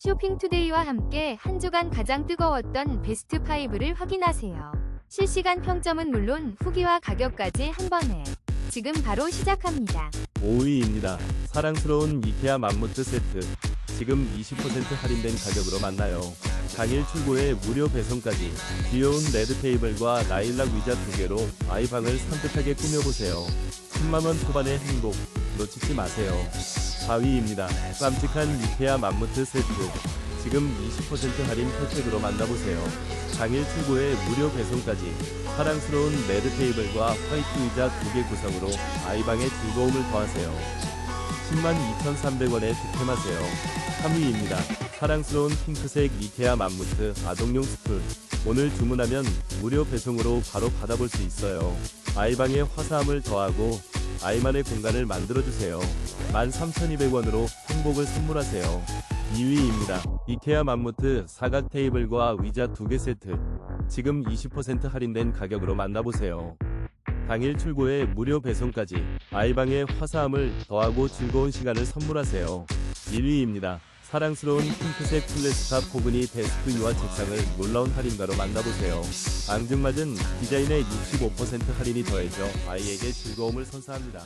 쇼핑투데이와 함께 한 주간 가장 뜨거웠던 베스트 5를 확인하세요. 실시간 평점은 물론 후기와 가격까지 한 번에. 지금 바로 시작합니다. 5위입니다. 사랑스러운 이케아 맘무트 세트. 지금 20% 할인된 가격으로 만나요. 당일 출고에 무료 배송까지 귀여운 레드 테이블과 라일락 의자 두 개로 아이 방을 산뜻하게 꾸며보세요. 10만원 초반의 행복 놓치지 마세요. 4위입니다. 깜찍한 이케아 맘무트 세트. 지금 20% 할인 혜택으로 만나보세요. 당일 출고에 무료 배송까지 사랑스러운 레드 테이블과 화이트 의자 두 개 구성으로 아이방의 즐거움을 더하세요. 10만 2,300원에 득템하세요. 3위입니다. 사랑스러운 핑크색 이케아 맘무트 아동용 스풀. 오늘 주문하면 무료 배송으로 바로 받아볼 수 있어요. 아이방의 화사함을 더하고 아이만의 공간을 만들어주세요. 13,200원으로 행복을 선물하세요. 2위입니다. 이케아 맘무트 사각 테이블과 의자 두개 세트. 지금 20% 할인된 가격으로 만나보세요. 당일 출고에 무료 배송까지 아이방의 화사함을 더하고 즐거운 시간을 선물하세요. 1위입니다. 사랑스러운 핑크색 플래스탑 포근이 데스크 유화 책상을 놀라운 할인가로 만나보세요. 앙증맞은 디자인의 65% 할인이 더해져 아이에게 즐거움을 선사합니다.